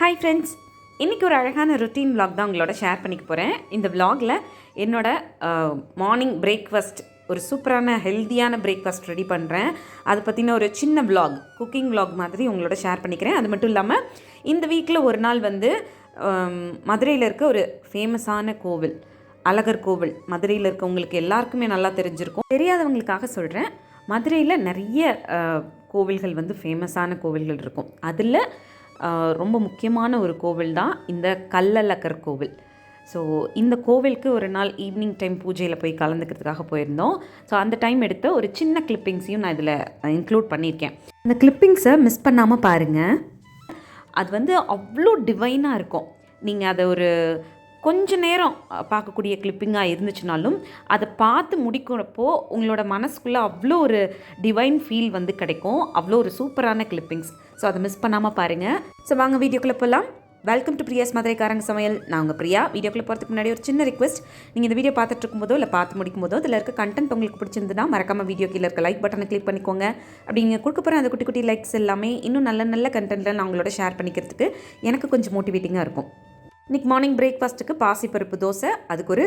Hi friends இன்றைக்கி ஒரு அழகான ருட்டீன் விலாக் தான் உங்களோட ஷேர் பண்ணிக்க போகிறேன் இந்த விலாகில் என்னோடய மார்னிங் பிரேக்ஃபாஸ்ட் ஒரு சூப்பரான ஹெல்த்தியான பிரேக்ஃபாஸ்ட் ரெடி பண்ணுறேன் அதை பற்றின ஒரு சின்ன விலாக் குக்கிங் விலாக் மாதிரி உங்களோட ஷேர் பண்ணிக்கிறேன். அது மட்டும் இல்லாமல் இந்த வீக்கில் ஒரு நாள் வந்து மதுரையில் இருக்க ஒரு ஃபேமஸான கோவில் அழகர் கோவில் மதுரையில் இருக்கவங்களுக்கு எல்லாருக்குமே நல்லா தெரிஞ்சிருக்கும். தெரியாதவங்களுக்காக சொல்கிறேன் மதுரையில் நிறைய கோவில்கள் வந்து ஃபேமஸான கோவில்கள் இருக்கும். அதில் ரொம்ப முக்கியமான ஒரு கோவில் தான் இந்த கல்லலக்கர் கோவில். ஸோ இந்த கோவிலுக்கு ஒரு நாள் ஈவினிங் டைம் பூஜையில் போய் கலந்துக்கிறதுக்காக போயிருந்தோம். ஸோ அந்த டைம் எடுத்த ஒரு சின்ன கிளிப்பிங்ஸையும் நான் இதில் இன்க்ளூட் பண்ணியிருக்கேன். இந்த கிளிப்பிங்ஸை மிஸ் பண்ணாமல் பாருங்கள் அது வந்து அவ்வளோ டிவைனாக இருக்கும். நீங்கள் அதை ஒரு கொஞ்ச நேரம் பார்க்கக்கூடிய கிளிப்பிங்காக இருந்துச்சுனாலும் அதை பார்த்து முடிக்கிறப்போ உங்களோட மனசுக்குள்ளே அவ்வளோ ஒரு டிவைன் ஃபீல் வந்து கிடைக்கும். அவ்வளோ ஒரு சூப்பரான கிளிப்பிங்ஸ் ஸோ அதை மிஸ் பண்ணாமல் பாருங்கள் ஸோ வாங்க வீடியோக்குள்ளே போகலாம் வெல்கம் டு பிரியாஸ் மதுரைக்காரங்க சமையல். நான் உங்கள் பிரியா. வீடியோக்குள்ளே போகிறதுக்கு முன்னாடி ஒரு சின்ன ரிக்வெஸ்ட் நீங்கள் இந்த வீடியோ பார்த்துட்டு இருக்கும்போதோ இல்லை பார்த்து முடிக்கும் போதோ இதில் இருக்க கண்டென்ட் உங்களுக்கு பிடிச்சிருந்துன்னா மறக்காமல் வீடியோ கீழே இருக்க லைக் பட்டனை கிளிக் பண்ணிக்கோங்க. அப்படி நீங்கள் கொடுக்க போகிற அந்த குட்டி குட்டி லைக்ஸ் எல்லாமே இன்னும் நல்ல நல்ல கண்டென்ட்டில் நான் உங்களோட ஷேர் பண்ணிக்கிறதுக்கு எனக்கு கொஞ்சம் மோட்டிவேட்டிங்காக இருக்கும். இன்றைக்கி மார்னிங் பிரேக்ஃபாஸ்ட்டுக்கு பாசிப்பருப்பு தோசை அதுக்கு ஒரு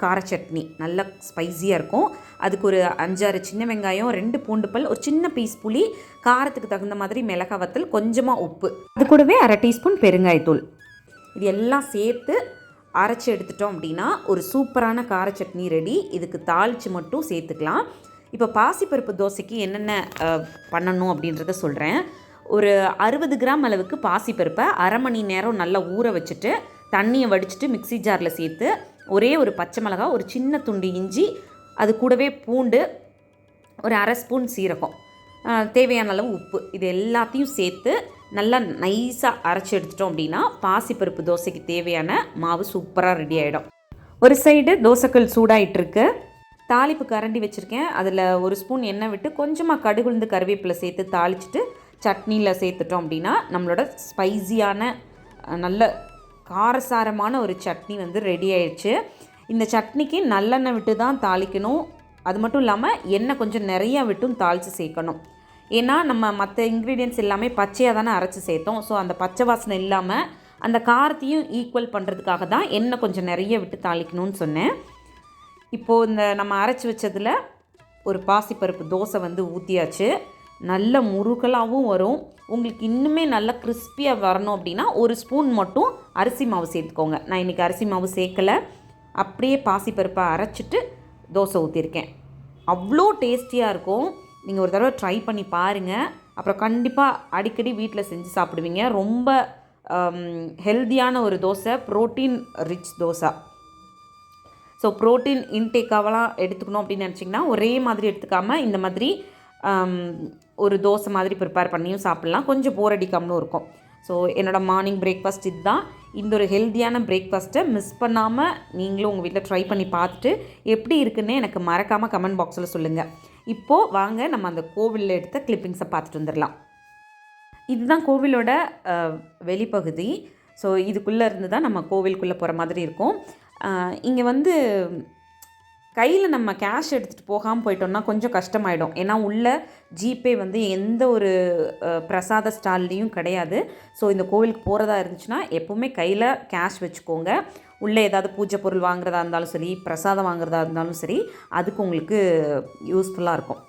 கார சட்னி. நல்ல ஸ்பைஸியாக இருக்கும். அதுக்கு ஒரு அஞ்சாறு சின்ன வெங்காயம் ரெண்டு பூண்டு பல் ஒரு சின்ன பீஸ் புளி காரத்துக்கு தகுந்த மாதிரி மிளகா வத்தல் கொஞ்சமாக உப்பு. அது கூடவே அரை டீஸ்பூன் பெருங்காயத்தூள். இது எல்லாம் சேர்த்து அரைச்சி எடுத்துட்டோம் அப்படின்னா ஒரு சூப்பரான கார சட்னி ரெடி இதுக்கு தாளித்து மட்டும் சேர்த்துக்கலாம். இப்போ பாசிப்பருப்பு தோசைக்கு என்னென்ன பண்ணணும் அப்படின்றத சொல்கிறேன் ஒரு அறுபது கிராம் அளவுக்கு பாசிப்பருப்பை அரை மணி நேரம் நல்லா ஊற வச்சுட்டு தண்ணியை வடிச்சிட்டு மிக்ஸி ஜாரில் சேர்த்து ஒரே ஒரு பச்சை மிளகா ஒரு சின்ன துண்டு இஞ்சி அது கூடவே பூண்டு ஒரு அரை ஸ்பூன் சீரகம் தேவையான அளவு உப்பு. இது எல்லாத்தையும் சேர்த்து நல்லா நைஸாக அரைச்சி எடுத்துட்டோம் அப்படின்னா பாசிப்பருப்பு தோசைக்கு தேவையான மாவு சூப்பராக ரெடி ஆகிடும் ஒரு சைடு தோசைக்கல் சூடாயிட்டுருக்கு. தாளிப்பு கரண்டி வச்சுருக்கேன். அதில் ஒரு ஸ்பூன் எண்ணெய் விட்டு கொஞ்சமாக கடுகுழுந்து கருவேப்பிலை சேர்த்து தாளிச்சிட்டு சட்னியில் சேர்த்துட்டோம் அப்படின்னா நம்மளோட ஸ்பைசியான நல்ல காரசாரமான ஒரு சட்னி வந்து ரெடி ஆயிடுச்சு. இந்த சட்னிக்கு நல்லெண்ணெய் விட்டு தான் தாளிக்கணும். அது மட்டும் இல்லாமல் எண்ணெய் கொஞ்சம் நிறையா விட்டும் தாளித்து சேர்க்கணும். ஏன்னா நம்ம மற்ற இன்க்ரீடியன்ஸ் எல்லாமே பச்சையாக தானே அரைச்சி சேர்த்தோம். ஸோ அந்த பச்சை வாசனை இல்லாமல் அந்த காரத்தையும் ஈக்குவல் பண்ணுறதுக்காக தான் எண்ணெய் கொஞ்சம் நிறைய விட்டு தாளிக்கணும்னு சொன்னேன். இப்போது இந்த நம்ம அரைச்சி வச்சதில் ஒரு பாசிப்பருப்பு தோசை வந்து ஊற்றியாச்சு நல்ல முருகலாகவும் வரும். உங்களுக்கு இன்னுமே நல்ல கிறிஸ்பியாக வரணும் அப்படின்னா ஒரு ஸ்பூன் மட்டும் அரிசி மாவு சேர்த்துக்கோங்க. நான் இன்றைக்கி அரிசி மாவு சேர்க்கலை. அப்படியே பாசிப்பருப்பை அரைச்சிட்டு தோசை ஊற்றிருக்கேன் அவ்வளோ டேஸ்டியாக இருக்கும். நீங்கள் ஒரு தடவை ட்ரை பண்ணி பாருங்கள் அப்புறம் கண்டிப்பாக அடிக்கடி வீட்டில் செஞ்சு சாப்பிடுவீங்க. ரொம்ப ஹெல்தியான ஒரு dosa. Protein rich dosa. So protein இன்டேக்காவெல்லாம் எடுத்துக்கணும் அப்படின்னு நினச்சிங்கன்னா ஒரே மாதிரி எடுத்துக்காமல் இந்த மாதிரி ஒரு தோசை மாதிரி ப்ரிப்பேர் பண்ணியும் சாப்பிட்லாம். கொஞ்சம் போர் அடிக்காமலும் இருக்கும். ஸோ என்னோடய மார்னிங் பிரேக்ஃபாஸ்ட் இதுதான். இந்த ஒரு ஹெல்த்தியான பிரேக்ஃபாஸ்ட்டை மிஸ் பண்ணாமல் நீங்களும் உங்கள் வீட்டில் ட்ரை பண்ணி பார்த்துட்டு எப்படி இருக்குன்னு எனக்கு மறக்காமல் கமெண்ட் பாக்ஸில் சொல்லுங்கள் இப்போது வாங்க நம்ம அந்த கோவிலில் எடுத்த கிளிப்பிங்ஸை பார்த்துட்டு வந்துடலாம். இதுதான் கோவிலோட வெளிப்பகுதி. ஸோ இதுக்குள்ளே இருந்து தான் நம்ம கோவிலுக்குள்ளே போகிற மாதிரி இருக்கும். இங்கே வந்து கையில் நம்ம கேஷ் எடுத்துகிட்டு போகாமல் போயிட்டோம்னா கொஞ்சம் கஷ்டமாயிடும். ஏன்னா உள்ள ஜிபே வந்து எந்த ஒரு பிரசாத ஸ்டால்லையும் கிடையாது. ஸோ இந்த கோவிலுக்கு போகிறதா இருந்துச்சுன்னா எப்போவுமே கையில் கேஷ் வச்சுக்கோங்க. உள்ளே ஏதாவது பூஜை பொருள் வாங்குறதா இருந்தாலும் சரி பிரசாதம் வாங்குறதா இருந்தாலும் சரி அதுக்கு உங்களுக்கு யூஸ்ஃபுல்லாக இருக்கும்.